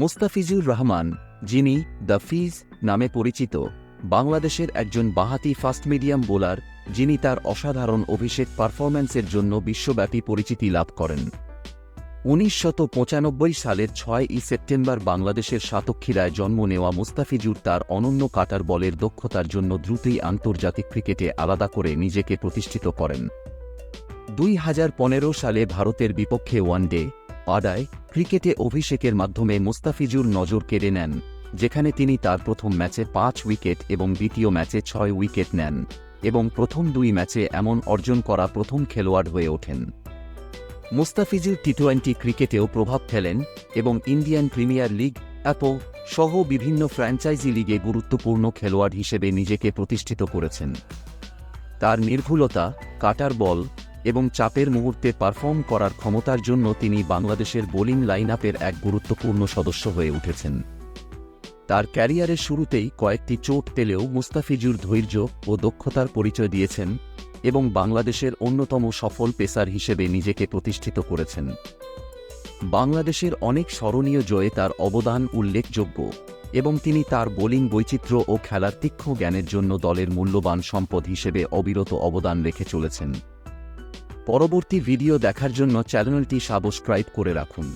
মুস্তাফিজুর রহমান, যিনি the fees নামে পরিচিত, বাংলাদেশের একজন বাহাতি ফাস্ট মিডিয়াম বোলার, যিনি তার অসাধারণ অভিষেক পারফরম্যান্সের জন্য বিশ্বব্যাপী পরিচিতি লাভ করেন। পঁচানব্বই সালের ছয় ই সেপ্টেম্বর বাংলাদেশের সাতক্ষীরায় জন্ম নেওয়া মুস্তাফিজুর তার অনন্য কাটার বলের দক্ষতার জন্য দ্রুতই আন্তর্জাতিক ক্রিকেটে আলাদা করে নিজেকে প্রতিষ্ঠিত করেন। দুই হাজার পনেরো সালে ভারতের বিপক্ষে ওয়ানডে পাডায় ক্রিকেটে অভিষেকের মাধ্যমে মুস্তাফিজুর নজর কেড়ে নেন, যেখানে তিনি তার প্রথম ম্যাচে পাঁচ উইকেট এবং দ্বিতীয় ম্যাচে ছয় উইকেট নেন, এবং প্রথম দুই ম্যাচে এমন অর্জন করা প্রথম খেলোয়াড় হয়ে ওঠেন। মুস্তাফিজুর টি টোয়েন্টি ক্রিকেটেও প্রভাব ফেলেন, এবং ইন্ডিয়ান প্রিমিয়ার লিগ অ্যাপো সহ বিভিন্ন ফ্র্যাঞ্চাইজি লিগে গুরুত্বপূর্ণ খেলোয়াড় হিসেবে নিজেকে প্রতিষ্ঠিত করেছেন। তার নির্ভুলতা, কাটার বল এবং চাপের মুহূর্তে পারফর্ম করার ক্ষমতার জন্য তিনি বাংলাদেশের বোলিং লাইন এক গুরুত্বপূর্ণ সদস্য হয়ে উঠেছেন। তার ক্যারিয়ারের শুরুতেই কয়েকটি চোট পেলেও মুস্তাফিজুর ধৈর্য ও দক্ষতার পরিচয় দিয়েছেন এবং বাংলাদেশের অন্যতম সফল পেসার হিসেবে নিজেকে প্রতিষ্ঠিত করেছেন। বাংলাদেশের অনেক স্মরণীয় জয়ে তার অবদান উল্লেখযোগ্য এবং তিনি তার বোলিং বৈচিত্র্য ও খেলার তীক্ষ্ণ জ্ঞানের জন্য দলের মূল্যবান সম্পদ হিসেবে অবিরত অবদান রেখে চলেছেন। পরবর্তী ভিডিও দেখার জন্য চ্যানেলটি সাবস্ক্রাইব করে রাখুন।